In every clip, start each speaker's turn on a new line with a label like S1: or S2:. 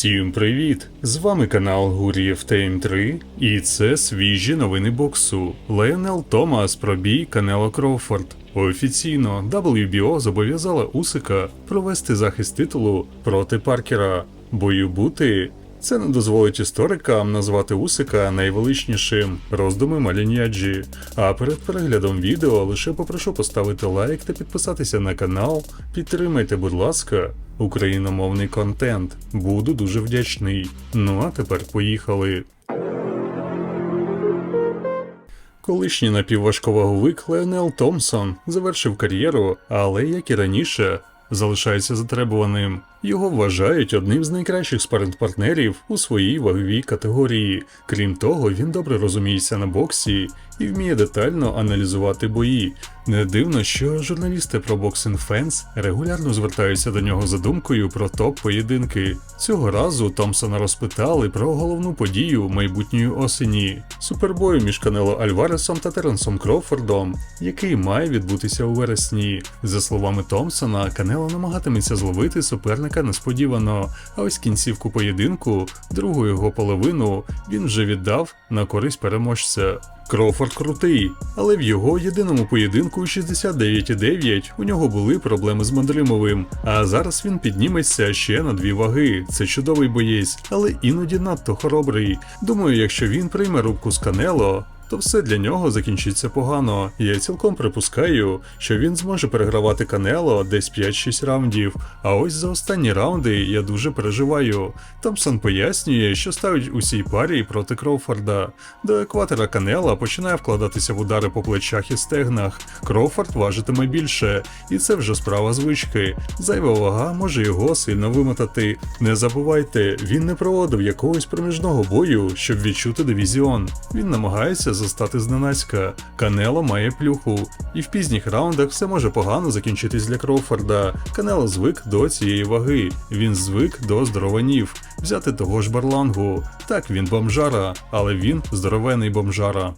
S1: Всім привіт! З вами канал Гур'єв Тейм 3 і це свіжі новини боксу. Леонел Томас пробій Канело Кроуфорд. Офіційно WBO зобов'язала Усика провести захист титулу проти Паркера. Бою бути. Це не дозволить історикам назвати Усика найвеличнішим роздуми Маліньяджі. А перед переглядом відео лише попрошу поставити лайк та підписатися на канал. Підтримайте, будь ласка, україномовний контент. Буду дуже вдячний. Ну а тепер поїхали. Колишній напівважковаговик Леонел Томпсон завершив кар'єру, але як і раніше, залишається затребуваним. Його вважають одним з найкращих спаринг-партнерів у своїй ваговій категорії. Крім того, він добре розуміється на боксі і вміє детально аналізувати бої. Не дивно, що журналісти про Boxing Fans регулярно звертаються до нього за думкою про топ-поєдинки. Цього разу Томпсона розпитали про головну подію майбутньої осені супербою між Канело Альваресом та Теренсом Кроуфордом, який має відбутися у вересні. За словами Томпсона, Канело намагатиметься зловити суперника несподівано, а ось кінцівку поєдинку, другу його половину, він вже віддав на користь переможця. Кроуфорд крутий, але в його єдиному поєдинку у 69,9 у нього були проблеми з Мандримовим. А зараз він підніметься ще на дві ваги. Це чудовий боєць, але іноді надто хоробрий. Думаю, якщо він прийме рубку з Канело, то все для нього закінчиться погано. Я цілком припускаю, що він зможе перегравати Канело десь 5-6 раундів. А ось за останні раунди я дуже переживаю. Томпсон пояснює, що ставить усій парі проти Кроуфорда. До екватора Канела починає вкладатися в удари по плечах і стегнах. Кроуфорд важитиме більше, і це вже справа звички. Зайва вага може його сильно вимотати. Не забувайте, він не проводив якогось проміжного бою, щоб відчути дивізіон. Він намагається застати зненацька. Канело має плюху, і в пізніх раундах все може погано закінчитись для Кроуфорда. Канело звик до цієї ваги. Він звик до здорованів. Взяти того ж Барлангу. Так, він бомжара, але він здоровений бомжара.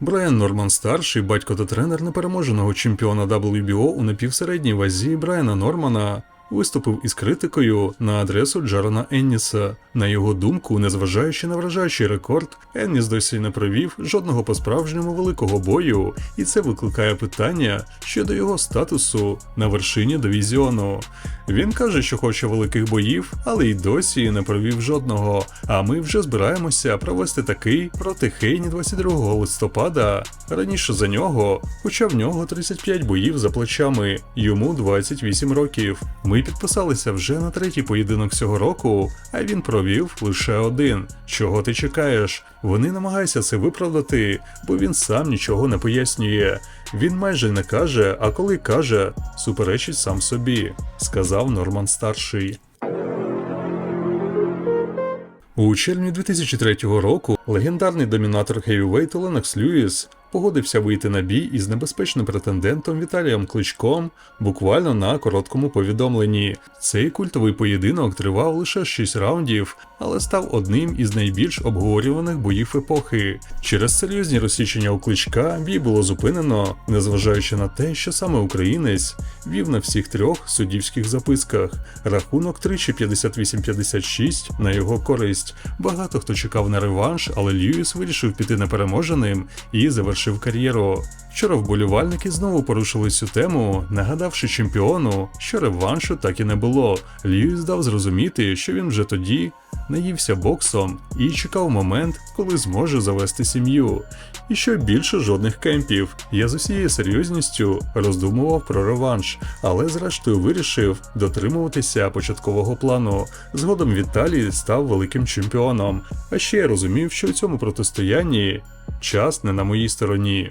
S1: Брайан Норман старший, батько та тренер непереможеного чемпіона WBO у напівсередній вазі Брайана Нормана. Виступив із критикою на адресу Джарана Енніса. На його думку, незважаючи на вражаючий рекорд, Енніс досі не провів жодного по-справжньому великого бою, і це викликає питання щодо його статусу на вершині дивізіону. Він каже, що хоче великих боїв, але й досі не провів жодного. А ми вже збираємося провести такий проти Хейні 22 листопада. Раніше за нього, хоча в нього 35 боїв за плечами, йому 28 років. Ми підписалися вже на третій поєдинок цього року, а він провів лише один. Чого ти чекаєш? Вони намагаються це виправдати, бо він сам нічого не пояснює. Він майже не каже, а коли каже, суперечить сам собі, сказав Норман старший. У червні 2003 року легендарний домінатор хевівейту Ленокс Льюіс погодився вийти на бій із небезпечним претендентом Віталієм Кличком буквально на короткому повідомленні. Цей культовий поєдинок тривав лише 6 раундів, але став одним із найбільш обговорюваних боїв епохи. Через серйозні розсічення у кличка бій було зупинено, незважаючи на те, що саме українець вів на всіх трьох суддівських записках. Рахунок тричі 58-56 на його користь. Багато хто чекав на реванш, але Льюіс вирішив піти непереможеним і завершив кар'єру. Вчора вболівальники знову порушили цю тему, нагадавши чемпіону, що реваншу так і не було. Льюіс дав зрозуміти, що він вже тоді наївся боксом і чекав момент, коли зможе завести сім'ю. І що більше жодних кемпів. Я з усією серйозністю роздумував про реванш, але зрештою вирішив дотримуватися початкового плану. Згодом Віталій став великим чемпіоном. А ще я розумів, що у цьому протистоянні час не на моїй стороні.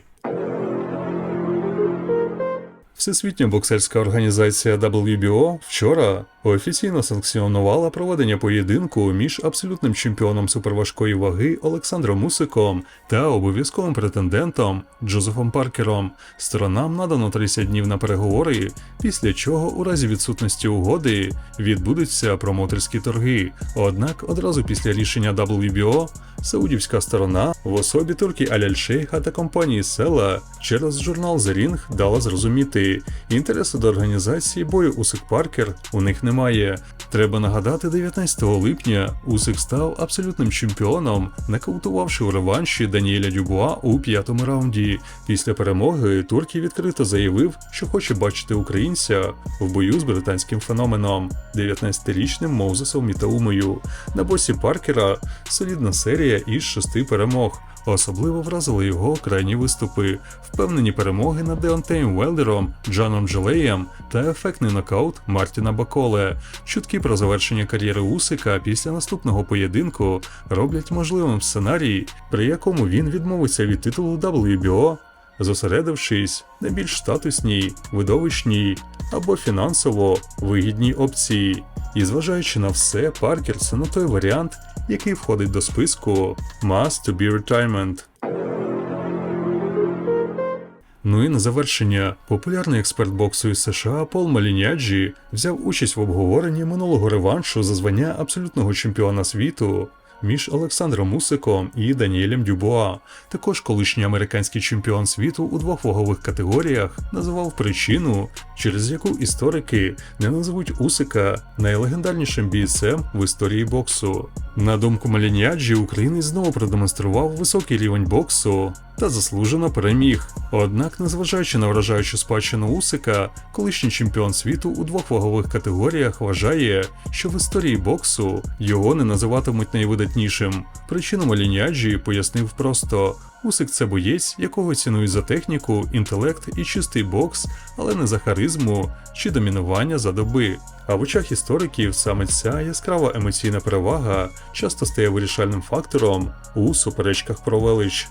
S1: Всесвітня боксерська організація WBO вчора офіційно санкціонувала проведення поєдинку між абсолютним чемпіоном суперважкої ваги Олександром Мусиком та обов'язковим претендентом Джозефом Паркером. Сторонам надано 30 днів на переговори, після чого у разі відсутності угоди відбудуться промоутерські торги. Однак одразу після рішення WBO саудівська сторона в особі турки Аляль-Шейха та компанії Села через журнал The Ring дала зрозуміти, інтереси до організації бою Усик Паркер у них немає. Треба нагадати, 19 липня Усик став абсолютним чемпіоном, нокаутувавши в реванші Даніеля Дюбуа у п'ятому раунді. Після перемоги Туркій відкрито заявив, що хоче бачити українця в бою з британським феноменом, 19-річним Моузесом Мітаумою. На босі Паркера солідна серія із шести перемог. Особливо вразили його крайні виступи, впевнені перемоги над Деонтеєм Велдером, Джаном Джелеєм та ефектний нокаут Мартіна Баколе. Чутки про завершення кар'єри Усика після наступного поєдинку роблять можливим сценарій, при якому він відмовиться від титулу WBO, зосередившись на більш статусній, видовищній або фінансово вигідній опції. І зважаючи на все, Паркер це не той варіант, який входить до списку Must to be retirement. Ну і на завершення, популярний експерт боксу із США Пол Маліняджі взяв участь в обговоренні минулого реваншу за звання абсолютного чемпіона світу між Олександром Усиком і Даніелем Дюбуа. Також колишній американський чемпіон світу у двох вагових категоріях називав причину, через яку історики не назвуть Усика найлегендарнішим бійцем в історії боксу. На думку Маліняджі, українець знову продемонстрував високий рівень боксу та заслужено переміг. Однак, незважаючи на вражаючу спадщину Усика, колишній чемпіон світу у двох вагових категоріях вважає, що в історії боксу його не називатимуть найвидатнішим. Причину Маліняджі пояснив просто. Усик це боєць, якого цінують за техніку, інтелект і чистий бокс, але не за харизму чи домінування за доби. А в очах істориків саме ця яскрава емоційна перевага часто стає вирішальним фактором у суперечках про велич.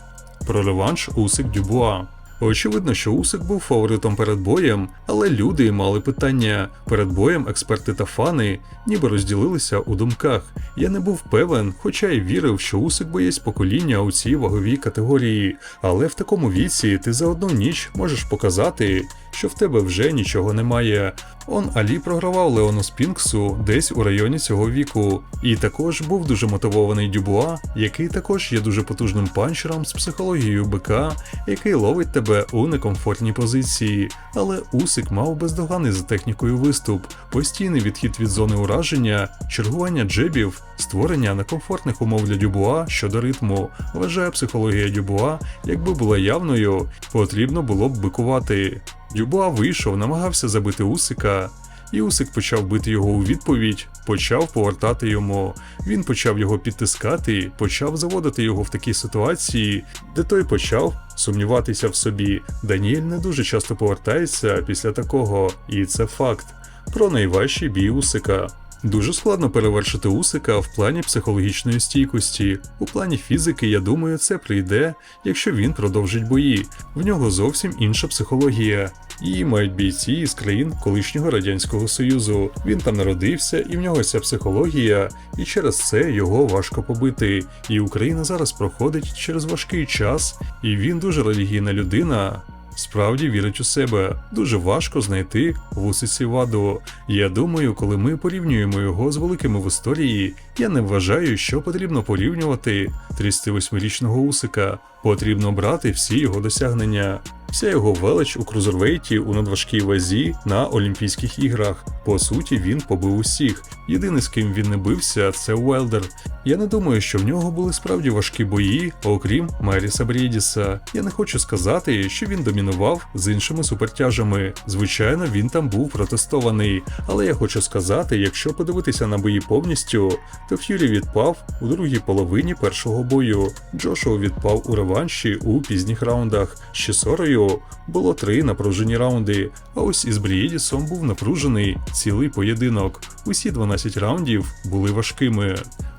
S1: Про реванш Усик Дюбуа. Очевидно, що Усик був фаворитом перед боєм, але люди мали питання. Перед боєм експерти та фани ніби розділилися у думках. Я не був певен, хоча й вірив, що Усик боєць покоління у цій ваговій категорії. Але в такому віці ти за одну ніч можеш показати, що в тебе вже нічого немає. Он Алі програвав Леону Спінксу десь у районі цього віку, і також був дуже мотивований Дюбуа, який також є дуже потужним панчером з психологією бика, який ловить тебе у некомфортній позиції. Але Усик мав бездоганний за технікою виступ, постійний відхід від зони ураження, чергування джебів, створення некомфортних умов для Дюбуа щодо ритму. Вважає психологія Дюбуа, якби була явною, потрібно було б бикувати. Дюбуа вийшов, намагався забити Усика, і Усик почав бити його у відповідь, почав повертати йому. Він почав його підтискати, почав заводити його в такі ситуації, де той почав сумніватися в собі. Даніель не дуже часто повертається після такого, і це факт. Про найважчий бій Усика. Дуже складно перевершити Усика в плані психологічної стійкості. У плані фізики, я думаю, це прийде, якщо він продовжить бої. В нього зовсім інша психологія. Її мають бійці із країн колишнього радянського союзу. Він там народився, і в нього ця психологія, і через це його важко побити. І Україна зараз проходить через важкий час, і він дуже релігійна людина. Справді вірить у себе. Дуже важко знайти в Усиці ваду. Я думаю, коли ми порівнюємо його з великими в історії, я не вважаю, що потрібно порівнювати 38-річного Усика. Потрібно брати всі його досягнення. Вся його велич у крузервейті у надважкій вазі на Олімпійських іграх. По суті, він побив усіх. Єдиний, з ким він не бився, це Уелдер. Я не думаю, що в нього були справді важкі бої, окрім Меріса Брідіса. Я не хочу сказати, що він домінував з іншими супертяжами. Звичайно, він там був протестований. Але я хочу сказати, якщо подивитися на бої повністю, то Ф'юрі відпав у другій половині першого бою. Джошуа відпав у реванші у пізніх раундах. З Чесорою було три напружені раунди. А ось із Брієдісом був напружений цілий поєдинок. Усі 12 раундів були важкими.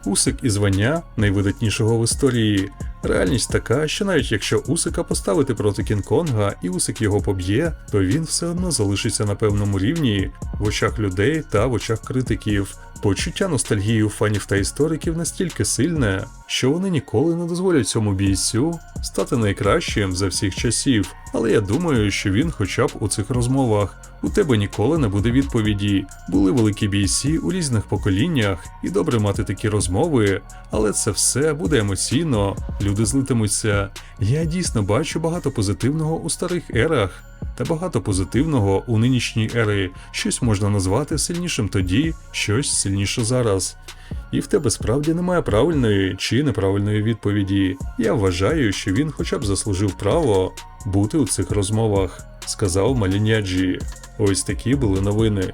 S1: Усик і звання найвидатнішого в історії. Реальність така, що навіть якщо Усика поставити проти Кінг-Конга і Усик його поб'є, то він все одно залишиться на певному рівні в очах людей та в очах критиків. Почуття ностальгії у фанів та істориків настільки сильне, що вони ніколи не дозволять цьому бійцю стати найкращим за всіх часів. Але я думаю, що він хоча б у цих розмовах. У тебе ніколи не буде відповіді. Були великі бійці у різних поколіннях, і добре мати такі розмови, але це все буде емоційно, люди злитимуться. Я дійсно бачу багато позитивного у старих ерах, та багато позитивного у нинішній ери. Щось можна назвати сильнішим тоді, щось сильніше зараз. І в тебе справді немає правильної чи неправильної відповіді. Я вважаю, що він хоча б заслужив право бути у цих розмовах, сказав Маліняджі. Ось такі були новини.